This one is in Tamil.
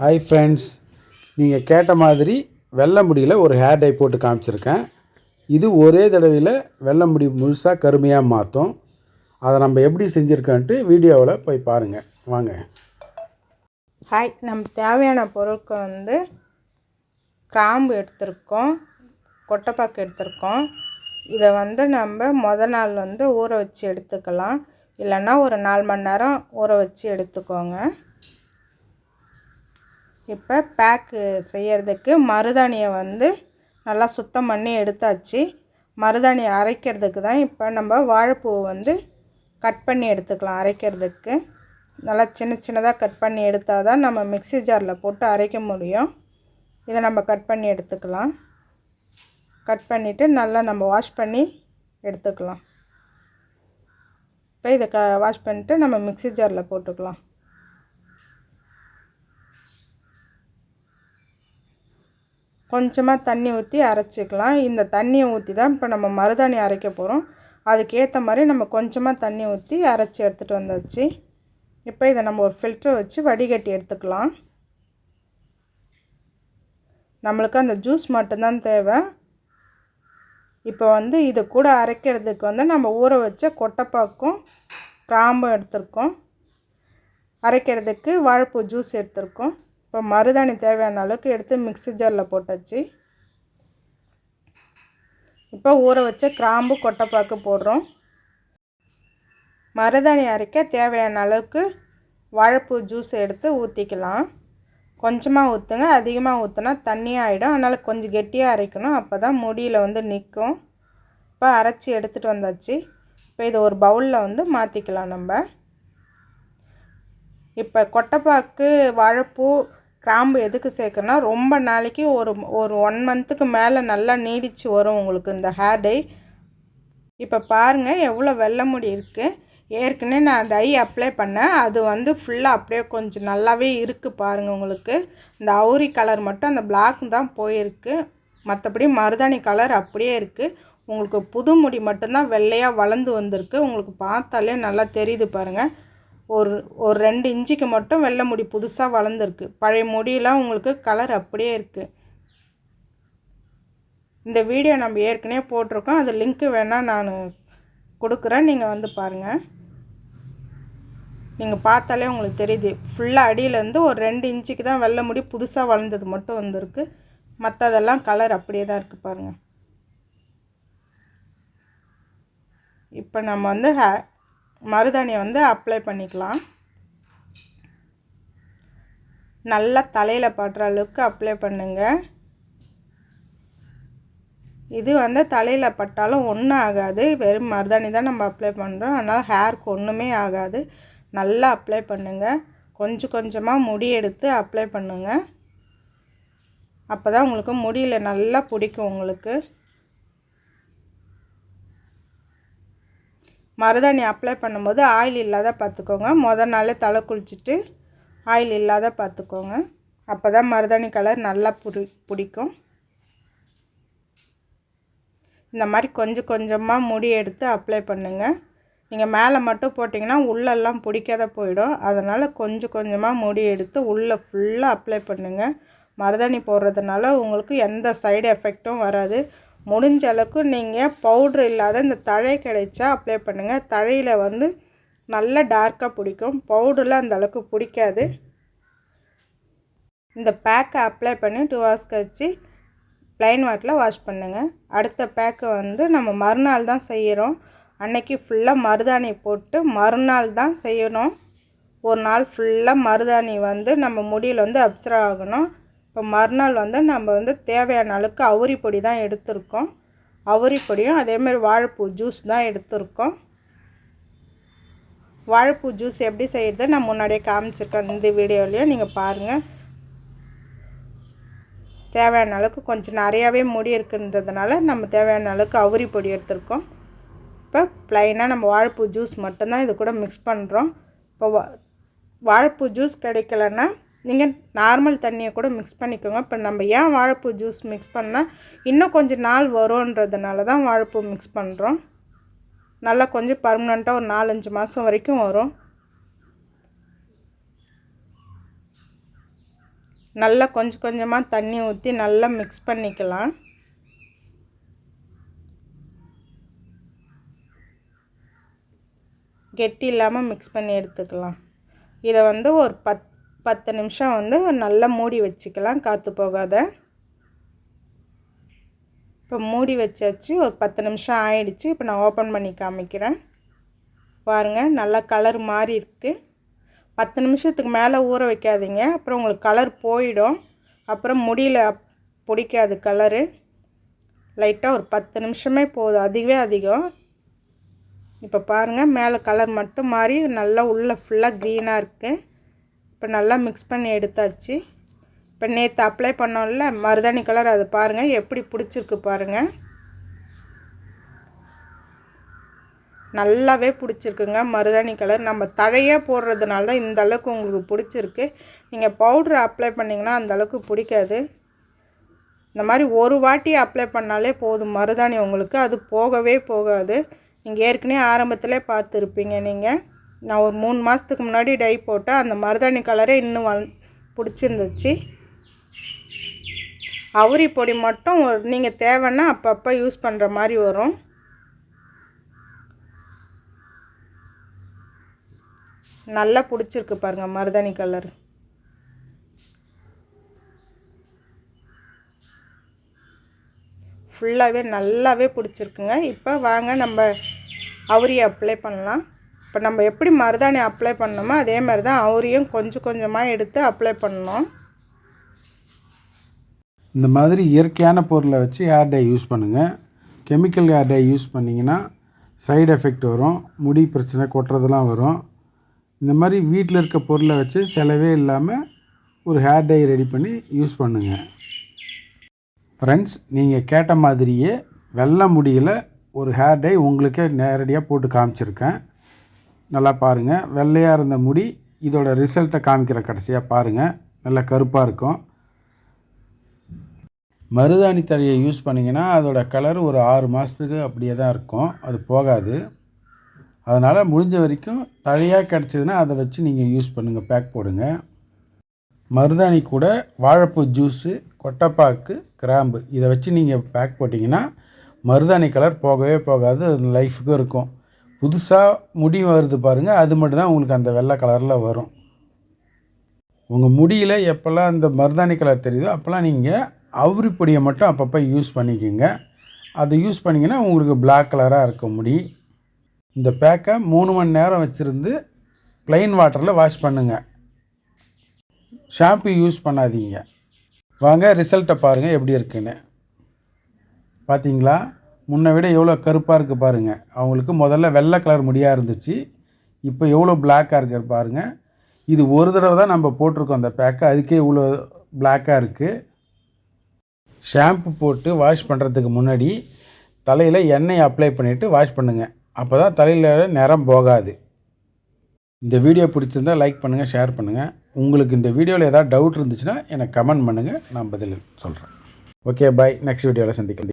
ஹாய் ஃப்ரெண்ட்ஸ் நீங்கள் கேட்ட மாதிரி வெள்ளை முடியில் ஒரு ஹேர் டை போட்டு காமிச்சிருக்கேன். இது ஒரே தடவையில் வெள்ளை முடி முழுசாக கருமையாக மாற்றும் அதை நம்ம எப்படி செஞ்சுருக்கோன்ட்டு வீடியோவில் போய் பாருங்கள் வாங்க. ஹாய் நம்ம தேவையான பொருட்கள் வந்து கிராம்பு எடுத்திருக்கோம் கொட்டைப்பாக்கு எடுத்திருக்கோம். இதை வந்து நம்ம முத நாள் வந்து ஊற வச்சு எடுத்துக்கலாம். இல்லைன்னா ஒரு நாலு மணி நேரம் ஊற வச்சு எடுத்துக்கோங்க. இப்போ பேக்கு செய்கிறதுக்கு மருதாணியை வந்து நல்லா சுத்தம் பண்ணி எடுத்தாச்சு. மருதாணியை அரைக்கிறதுக்கு தான் இப்போ நம்ம வாழைப்பூவை வந்து கட் பண்ணி எடுத்துக்கலாம் அரைக்கிறதுக்கு. நல்லா சின்ன சின்னதாக கட் பண்ணி எடுத்தால் தான் நம்ம மிக்ஸி ஜாரில் போட்டு அரைக்க முடியும். இதை நம்ம கட் பண்ணி எடுத்துக்கலாம். கட் பண்ணிவிட்டு நல்லா நம்ம வாஷ் பண்ணி எடுத்துக்கலாம். இப்போ இதை க வாஷ் பண்ணிவிட்டு நம்ம மிக்ஸி ஜாரில் போட்டுக்கலாம். கொஞ்சமாக தண்ணி ஊற்றி அரைச்சிக்கலாம். இந்த தண்ணியை ஊற்றி தான் இப்போ நம்ம மருதாணி அரைக்க போகிறோம் அதுக்கேற்ற மாதிரி நம்ம கொஞ்சமாக தண்ணி ஊற்றி அரைச்சி எடுத்துகிட்டு வந்தாச்சு. இப்போ இதை நம்ம ஒரு ஃபில்ட்ரு வச்சு வடிகட்டி எடுத்துக்கலாம். நம்மளுக்கு அந்த ஜூஸ் மட்டும்தான் தேவை. இப்போ வந்து இது கூட அரைக்கிறதுக்கு வந்து நம்ம ஊற வச்ச கொட்டைப்பாக்கும் கிராம்பும் எடுத்திருக்கோம். அரைக்கிறதுக்கு வாழைப்பூ ஜூஸ் எடுத்திருக்கோம். இப்போ மருதாணி தேவையான அளவுக்கு எடுத்து மிக்ஸி ஜாரில் போட்டாச்சு. இப்போ ஊற வச்ச கிராம்பு கொட்டைப்பாக்கு போடுறோம். மருதாணி அரைக்க தேவையான அளவுக்கு வாழைப்பூ ஜூஸ் எடுத்து ஊற்றிக்கலாம் கொஞ்சமாக ஊற்றுங்க அதிகமாக ஊற்றினா தண்ணியாக ஆகிடும் அதனால் கொஞ்சம் கெட்டியாக அரைக்கணும். அப்போ தான் முடியில் வந்து நிற்கும் இப்போ அரைச்சி எடுத்துகிட்டு வந்தாச்சு. இப்போ இதை ஒரு பவுலில் வந்து மாற்றிக்கலாம் நம்ம. இப்போ கொட்டைப்பாக்கு வாழைப்பூ கிராம்பு எதுக்கு சேர்க்கணும்னா ரொம்ப நாளைக்கு ஒரு ஒரு ஒன் மந்த்துக்கு மேலே நல்லா நீடித்து வரும் உங்களுக்கு இந்த ஹேர் டை இப்போ பாருங்கள் எவ்வளோ வெள்ளை முடி இருக்குது ஏற்கனவே நான் டை அப்ளை பண்ணேன். அது வந்து ஃபுல்லாக அப்படியே கொஞ்சம் நல்லாவே இருக்குது பாருங்கள் உங்களுக்கு. இந்த அவுரி கலர் மட்டும் அந்த பிளாக் தான் போயிருக்கு. மற்றபடி மருதாணி கலர் அப்படியே இருக்குது உங்களுக்கு புது முடி மட்டும்தான் வெள்ளையாக வளர்ந்து வந்திருக்கு. உங்களுக்கு பார்த்தாலே நல்லா தெரியுது பாருங்கள் ஒரு ஒரு ரெண்டு இன்ச்சுக்கு மட்டும் வெள்ளை முடி புதுசாக வளர்ந்துருக்கு. பழைய முடியெலாம் உங்களுக்கு கலர் அப்படியே இருக்குது இந்த வீடியோ நம்ம ஏற்கனவே போட்டிருக்கோம். அது லிங்க்கு வேணால் நான் கொடுக்குறேன். நீங்கள் வந்து பாருங்கள் நீங்கள் பார்த்தாலே உங்களுக்கு தெரியுது. ஃபுல்லாக அடியிலேருந்து ஒரு ரெண்டு இன்ச்சுக்கு தான் வெள்ளை முடி புதுசாக வளர்ந்தது மட்டும் வந்திருக்கு. மற்றதெல்லாம் கலர் அப்படியே தான் இருக்குது பாருங்கள் இப்போ நம்ம வந்து ஹே மருதாணியை வந்து அப்ளை பண்ணிக்கலாம். நல்லா தலையில் படுற அளவுக்கு அப்ளை பண்ணுங்கள் இது வந்து தலையில் பட்டாலும் ஒன்றும் ஆகாது. வெறும் மருதாணி தான் நம்ம அப்ளை பண்ணுறோம் அதனால் ஹேருக்கு ஒன்றுமே ஆகாது. நல்லா அப்ளை பண்ணுங்கள் கொஞ்சம் கொஞ்சமாக முடி எடுத்து அப்ளை பண்ணுங்கள் அப்போ தான் உங்களுக்கு முடியில். நல்லா பிடிக்கும் உங்களுக்கு. மருதாணி அப்ளை பண்ணும்போது ஆயில் இல்லாத பார்த்துக்கோங்க. மொதல் நாளே தலை குளிச்சுட்டு ஆயில் இல்லாத பார்த்துக்கோங்க. அப்போ தான் மருதாணி கலர் நல்லா பிடி பிடிக்கும். இந்த மாதிரி கொஞ்சம் கொஞ்சமாக முடி எடுத்து அப்ளை பண்ணுங்கள் நீங்கள் மேலே மட்டும் போட்டிங்கன்னா உள்ளெல்லாம் பிடிக்காத போயிடும். அதனால் கொஞ்சம் கொஞ்சமாக முடி எடுத்து உள்ளே ஃபுல்லாக அப்ளை பண்ணுங்கள் மருதாணி போடுறதுனால உங்களுக்கு எந்த சைடு எஃபெக்ட்டும் வராது. முடிஞ்ச அளவுக்கு நீங்கள் பவுட்ரு இல்லாத இந்த தழை கிடைச்சா அப்ளை பண்ணுங்கள் தழையில் வந்து நல்ல டார்க்காக பிடிக்கும். பவுடரில் அந்த அளவுக்கு பிடிக்காது. இந்த பேக்கை அப்ளை பண்ணி டூ ஹவர்ஸ் கழிச்சு ப்ளைன் வாட்டரில் வாஷ் பண்ணுங்கள் அடுத்த பேக்கை வந்து நம்ம மறுநாள் தான் செய்கிறோம் அன்னைக்கு ஃபுல்லாக மருதாணி போட்டு மறுநாள் தான் செய்யணும். ஒரு நாள் ஃபுல்லாக மருதாணி வந்து நம்ம முடியில் வந்து அப்சர்வ் ஆகணும். இப்போ மறுநாள் வந்து நம்ம வந்து தேவையான அளவுக்கு அவுரி பொடி தான் எடுத்திருக்கோம். அவுரி பொடியும் அதேமாதிரி வாழைப்பூ ஜூஸ் தான் எடுத்திருக்கோம். வாழைப்பூ ஜூஸ் எப்படி செய்கிறது நான் முன்னாடியே காமிச்சிருக்கேன் இந்த வீடியோலையும் நீங்கள் பாருங்கள் தேவையான அளவுக்கு கொஞ்சம் நிறையாவே முடி இருக்குன்றதுனால நம்ம தேவையான அளவுக்கு அவுரி பொடி எடுத்திருக்கோம். இப்போ ப்ளைனாக நம்ம வாழைப்பூ ஜூஸ் மட்டும்தான் இது கூட மிக்ஸ் பண்ணுறோம் இப்போ வா வாழைப்பூ ஜூஸ் கிடைக்கலன்னா நீங்கள் நார்மல் தண்ணியை கூட மிக்ஸ் பண்ணிக்கோங்க. இப்போ நம்ம ஏன் வாழைப்பூ ஜூஸ் மிக்ஸ் பண்ணால் இன்னும் கொஞ்சம் நாள் வரும்ன்றதுனால தான் வாழைப்பூ மிக்ஸ் பண்ணுறோம் நல்லா கொஞ்சம் பர்மனெண்ட்டாக ஒரு நாலஞ்சு மாதம் வரைக்கும் வரும். நல்லா கொஞ்சம் கொஞ்சமாக தண்ணி ஊற்றி நல்லா மிக்ஸ் பண்ணிக்கலாம். கெட்டி இல்லாமல் மிக்ஸ் பண்ணி எடுத்துக்கலாம். இதை வந்து ஒரு பத்து பத்து நிமிஷம் வந்து நல்லா மூடி வச்சுக்கலாம் காற்று போகாத. இப்போ மூடி வச்சாச்சு ஒரு பத்து நிமிஷம் ஆயிடுச்சு இப்போ நான் ஓப்பன் பண்ணி காமிக்கிறேன். பாருங்கள் நல்லா கலர் மாறி இருக்குது பத்து நிமிஷத்துக்கு மேலே ஊற வைக்காதீங்க அப்புறம் உங்களுக்கு கலர் போயிடும். அப்புறம் முடியல பிடிக்காது கலரு லைட்டாக ஒரு பத்து நிமிஷமே போதும் அதுவே அதிகம். இப்போ பாருங்கள் மேலே கலர் மட்டும் மாறி நல்லா உள்ளே ஃபுல்லாக க்ரீனாக இருக்குது இப்போ நல்லா மிக்ஸ் பண்ணி எடுத்தாச்சு. இப்போ நேற்று அப்ளை பண்ணோம்ல மருதாணி கலர் அது பாருங்கள் எப்படி பிடிச்சிருக்கு பாருங்கள் நல்லாவே பிடிச்சிருக்குங்க மருதாணி கலர் நம்ம தழையாக போடுறதுனால தான் இந்த அளவுக்கு உங்களுக்கு பிடிச்சிருக்கு. நீங்கள் பவுட்ரு அப்ளை பண்ணிங்கன்னா அந்தளவுக்கு பிடிக்காது. இந்த மாதிரி ஒரு வாட்டி அப்ளை பண்ணாலே போதும் மருதாணி உங்களுக்கு. அது போகவே போகாது. நீங்கள் ஏற்கனவே ஆரம்பத்தில் பார்த்துருப்பீங்க நீங்கள் நான் ஒரு மூணு மாதத்துக்கு முன்னாடி டை போட்டேன். அந்த மருதாணி கலரே இன்னும் வள் பிடிச்சிருந்துச்சு. அவுரி பொடி மட்டும் நீங்கள் தேவைன்னா அப்பப்போ யூஸ் பண்ணுற மாதிரி வரும். நல்லா பிடிச்சிருக்கு பாருங்கள் மருதாணி கலர் ஃபுல்லாகவே நல்லாவே பிடிச்சிருக்குங்க. இப்போ வாங்க நம்ம அவுரியை அப்ளை பண்ணலாம். இப்போ நம்ம எப்படி மருதாணி அப்ளை பண்ணோமோ அதே மாதிரி தான் அவரையும் கொஞ்சம் கொஞ்சமாக எடுத்து அப்ளை பண்ணணும். இந்த மாதிரி இயற்கையான பொருளை வச்சு ஹேர் டை யூஸ் பண்ணுங்கள் கெமிக்கல் ஹேர் டை யூஸ் பண்ணிங்கன்னா சைடு எஃபெக்ட் வரும் முடி பிரச்சனை கொட்டுறதெல்லாம் வரும். இந்த மாதிரி வீட்டில் இருக்க பொருளை வச்சு செலவே இல்லாமல் ஒரு ஹேர் டை ரெடி பண்ணி யூஸ் பண்ணுங்கள் ஃப்ரெண்ட்ஸ் நீங்கள் கேட்ட மாதிரியே வெள்ளை முடியில் ஒரு ஹேர் டை உங்களுக்கே நேரடியாக போட்டு காமிச்சிருக்கேன். நல்லா பாருங்கள் வெள்ளையாக இருந்த முடி இதோட ரிசல்ட்டை காமிக்கிற கடைசியாக பாருங்கள் நல்லா கருப்பாக இருக்கும். மருதாணி தழையை யூஸ் பண்ணிங்கன்னா அதோட கலர் ஒரு ஆறு மாதத்துக்கு அப்படியே தான் இருக்கும். அது போகாது. அதனால் முடிஞ்ச வரைக்கும் தழையாக கிடச்சிதுன்னா அதை வச்சு நீங்கள் யூஸ் பண்ணுங்கள் பேக் போடுங்க. மருதாணி கூட வாழைப்பூ ஜூஸு கொட்டைப்பாக்கு கிராம்பு இதை வச்சு நீங்கள் பேக் போட்டிங்கன்னா மருதாணி கலர் போகவே போகாது. அது லைஃபுக்கும் இருக்கும். புதுசாக முடி வருது பாருங்கள் அது மட்டும்தான் உங்களுக்கு அந்த வெள்ளை கலரில் வரும். உங்கள் முடியில் எப்போல்லாம் அந்த மருதாணி கலர் தெரியுதோ அப்போல்லாம் நீங்கள் அவுரி பொடியை மட்டும் அப்பப்போ யூஸ் பண்ணிக்கோங்க. அதை யூஸ் பண்ணிங்கன்னா உங்களுக்கு பிளாக் கலராக இருக்கும் முடி. இந்த பேக்கை மூணு மணி நேரம் வச்சுருந்து ப்ளைன் வாட்டரில் வாஷ் பண்ணுங்கள் ஷாம்பு யூஸ் பண்ணாதீங்க. வாங்க ரிசல்ட்டை பாருங்கள் எப்படி இருக்குன்னு. பார்த்தீங்களா முன்னை விட எவ்வளோ கருப்பாக இருக்குது பாருங்கள் அவங்களுக்கு முதல்ல வெள்ளை கலர் முடியாக இருந்துச்சு. இப்போ எவ்வளோ பிளாக்காக இருக்கு பாருங்கள் இது ஒரு தடவை தான் நம்ம போட்டிருக்கோம் அந்த பேக்கை அதுக்கே இவ்வளோ பிளாக்காக இருக்குது ஷாம்பு போட்டு வாஷ் பண்ணுறதுக்கு முன்னாடி தலையில் எண்ணெய் அப்ளை பண்ணிவிட்டு வாஷ் பண்ணுங்கள் அப்போ தான் தலையில் நிறம் போகாது. இந்த வீடியோ பிடிச்சிருந்தா லைக் பண்ணுங்கள் ஷேர் பண்ணுங்கள் உங்களுக்கு இந்த வீடியோவில் ஏதாவது டவுட் இருந்துச்சுன்னா எனக்கு கமெண்ட் பண்ணுங்கள் நான் பதில் சொல்கிறேன் ஓகே பாய் நெக்ஸ்ட் வீடியோவில் சந்திக்கிறேன்